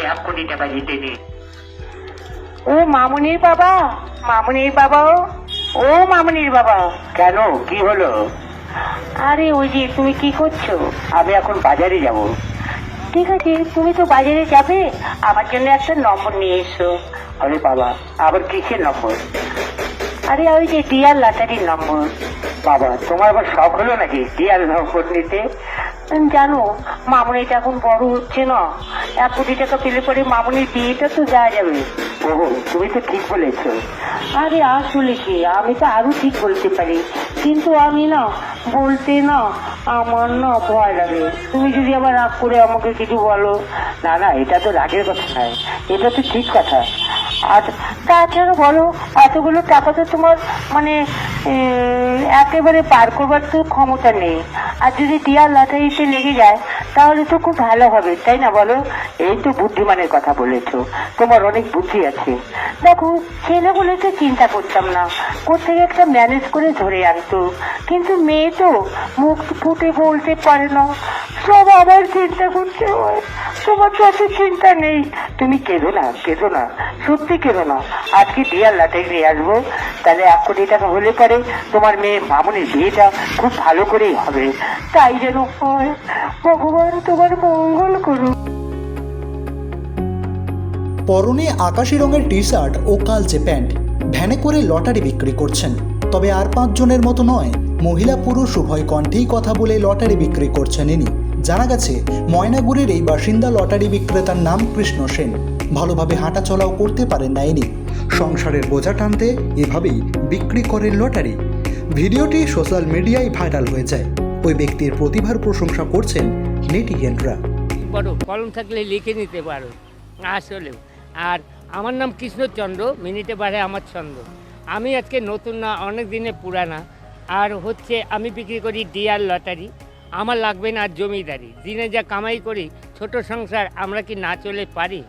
আমাকে এক কোটি টাকা জিতে দিন ও মামুনির বাবা মামুনির বাবা ও। মামুনির বাবা কেন? কি হলো? আরে ওই যে তুমি কি করছ? আমি এখন বাজারে যাব। ঠিক আছে তুমি তো বাজারে যাবে। আমার জন্য একটা নম্বর নিয়ে এসো। আরে বাবা আবার কিসের নম্বর? আরে ওই যে ডিয়ার লটারির নম্বর। বাবা তোমার আবার শখ হলো নাকি ডিয়ার নম্বর নিতে? জানো মামুনিটা এখন বড় হচ্ছে না এক কোটি টাকা পেলে পরে মামুনির বিয়েটা তো যাওয়া যাবে। ও তুমি তো ঠিক বলেছ। আরে আসলে কি আমি তো আরও ঠিক বলতে পারি। কিন্তু আমি না বলতে না আমার না ভয় লাগে। তুমি যদি আবার রাগ করে আমাকে কিছু বলো। না না এটা তো রাগের কথা নয় এটা তো ঠিক কথা। আর তাছাড়া বলো, এতগুলো টাকা তো তোমার মানে একেবারে পার করবার তো ক্ষমতা নেই। আর যদি ডিয়ার লটারিতে লেগে যায়, তাহলে তো খুব ভালো হবে, তাই না বলো? এই তো বুদ্ধিমানের কথা বলেছ, তোমার অনেক বুদ্ধি আছে। দেখো ছেলেগুলো তো চিন্তা করতাম না কোথেকে একটা ম্যানেজ করে ধরে আনতো। কিন্তু মেয়ে তো মুখ ফুটে বলতে পারে না। সব আবার চিন্তা হয়। তোমার তো অত চিন্তা নেই। তুমি কেঁদো না কেঁদো না। সত্যি কেঁদো না। আজকে ডিয়ার লাটাই নিয়ে আসব। তাহলে এক কোটি টাকা হলে পরে তোমার মেয়ে মামুনির বিয়েটা খুব ভালো করেই হবে। তাই যেন হয়। ভগবান তোমার মঙ্গল করুক। পরনে আকাশি রঙের টি শার্ট ও কালচে প্যান্ট ভ্যানে করে লটারি বিক্রি করছেন। তবে আর পাঁচজনের মতো নয় মহিলা পুরুষ উভয় কণ্ঠেই কথা বলে লটারি বিক্রি করছেন ইনি। জানা গেছে, ময়নাগুড়ির এই বাসিন্দা লটারি বিক্রেতার নাম কৃষ্ণ সেন। ভালোভাবে হাঁটা চলাও করতে পারেন না ইনি। সংসারের বোঝা টানতে এভাবেই বিক্রি করেন লটারি। ভিডিওটি সোশ্যাল মিডিয়ায় ভাইরাল হয়ে যায় ওই ব্যক্তির প্রতিভার প্রশংসা করছেন নেটিজেনরা। পারো কলম থাকলে লিখে নিতে পারো। আসলেও। আর আমার নাম কৃষ্ণচন্দ্র, মিনিটে বাড়ে আমার ছন্দ। আমি আজকে নতুন না, অনেক দিনে পুরানা। আর হচ্ছে আমি বিক্রি করি ডিয়ার লটারি। আমার লাগবে না জমিদারি। দিনে যা কামাই করি, ছোট সংসার আমরা কি না চলে পারি?